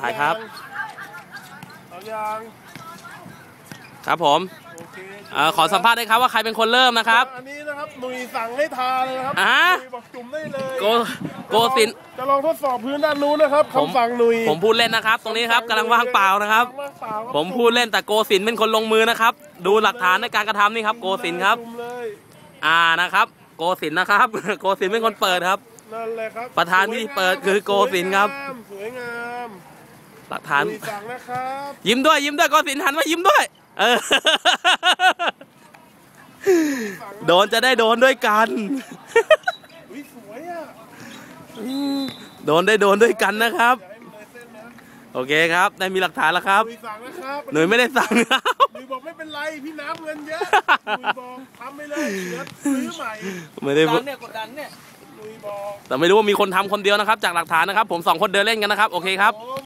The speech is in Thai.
ถ่ายครับเอายังครับผมโอเคเอ่อขอสัมภาษณ์ได้ครับว่าใครเป็นคนเริ่มนะครับ อันนี้นะครับหนุ่ยสั่งให้ทาเลยนะครับอ่าหนุ่ยบอกจุ่มได้เลยโกโกสินจะลองทดสอบพื้นด้านนู้นนะครับผมคำสั่งหนุ่ยผมพูดเล่นนะครับ ตรงนี้ครับกำลังว่างเปล่านะครับว่างเปล่าครับ ผมพูดเล่นแต่โกสินเป็นคนลงมือนะครับ ดูหลักฐานในการกระทำนี่ครับ โกสินครับจุ่มเลยอ่านะครับ โกสินนะครับ โกสินเป็นคนเปิดครับนั่นแหละครับประธานที่เปิดคือโกสินครับสวยงาม หลักฐานหนุ่ยสั่งนะครับยิ้มด้วยยิ้มด้วยโกสินหันมายิ้มด้วย เออ โดนจะได้โดนด้วยกันอุ้ยสวยอะโดนได้โดนด้วยกันนะครับอย่าให้มันเลยเส้นนะโอเคครับ ได้มีหลักฐานแล้วครับหนุ่ยสั่งนะครับหนุ่ยไม่ได้สั่งครับหนุ่ยบอกไม่เป็นไรพี่น้ำเงินเยอะหนุ่ยบอกทำไปเลยเดี๋ยวซื้อใหม่ไม่ได้ดันเนี่ยกดดันเนี่ยหนุ่ยบอกแต่ไม่รู้ว่ามีคนทำคนเดียวนะครับ จากหลักฐานนะครับ ผมสองคนเดินเล่นกันนะครับ โอเคครับผม